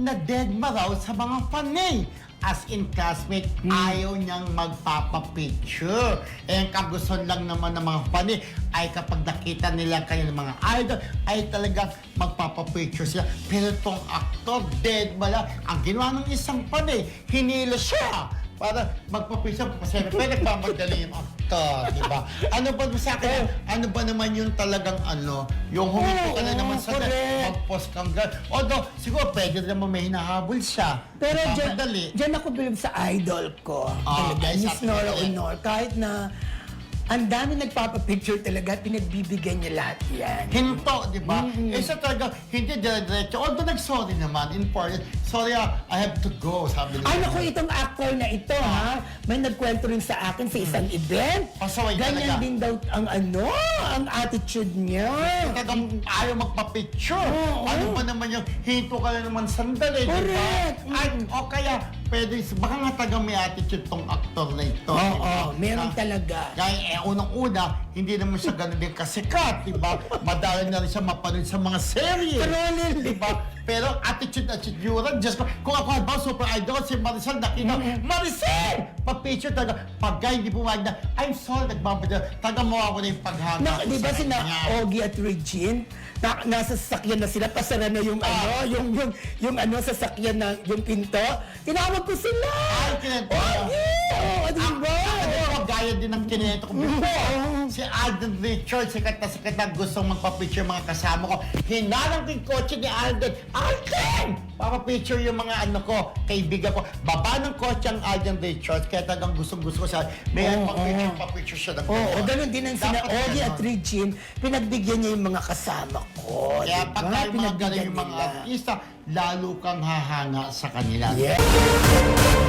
na dead ma raw sa mga panay. As in classmate, ayaw niyang magpapapicture. Eh, ang kagustuhan lang naman ng mga panay ay kapag nakita nila kanilang mga idol, ay talagang magpapapicture sila. Pero itong aktor, dead ma lang. Ang ginawa ng isang panay, hinila siya para magpapicture. Kasi pero nagmamadali yung aktor, di ba? Ano ba sa akin, ano ba naman yung talagang ano, yung huminto ka na Oo, naman sa correct. mag-post kang gano'n. Although, siguro pwede naman may hinahabol siya. Pero dyan, Nagmamadali. dyan ako bilib sa idol ko. Ah, talaga, ay, Miss sa- Nora eh. Honor. Kahit na ang dami nagpapapicture talaga, pinagbibigyan niya lahat yan. Hinto, di ba? Eh siya talaga, hindi dire-diretso. Although nag-sorry naman, in part, sorry ah, I have to go, sabi niya. Ay, naku, itong actor na ito, ha? May nagkwento rin sa akin sa isang event. Pasaway Ganyan talaga. din daw ang ano, ang attitude niya. Talagang ayaw magpa-picture. Oo. Ano ba naman yung hinto ka na naman sandali, di ba? Correct. Ay, o kaya, pwede, baka nga taga may attitude tong actor na ito. Oo, di ba? meron Ah, talaga. Kaya eh, unang-una, hindi naman siya ganun din kasikat, di ba? Madali na rin siya mapanood sa mga serye. Trolling. Di ba? Pero attitude at attitude, Diyos ko, kung ako halimbawa super idol, si Maricel, nakita, Maricel! Pa-picture talaga, pagka hindi pumayag na, I'm sorry, nagmamadala, taga mawawala yung paghanga. Na, di ba sina. Ogie at Regine, na, nasa sasakyan na sila, pasara na yung ano, Ah. yung, yung, yung ano, sasakyan na, yung pinto. Tinawag ko sila! Ay, kinento. Ogie! Oo, di ba? Gaya din ng kinento ko before. Si Alden Richards, sikat na sikat na gustong magpa-picture mga kasama ko. Hinalang ko yung kotse ni Alden. Alden! Papapicture yung mga ano ko, kaibigan ko. Baba ng kotse ang Alden Richards, kaya talagang gustong-gusto ko siya. May Oo, pa-picture, oo. pa-picture siya ng Oo, gawa. ganun din ang sina Dapat Ogie at ganon. Regine, pinagbigyan niya yung mga kasama ko. Kaya di pag tayo mga Pinagbigyan yung mga nila. artista, lalo kang hahanga sa kanila. Yes!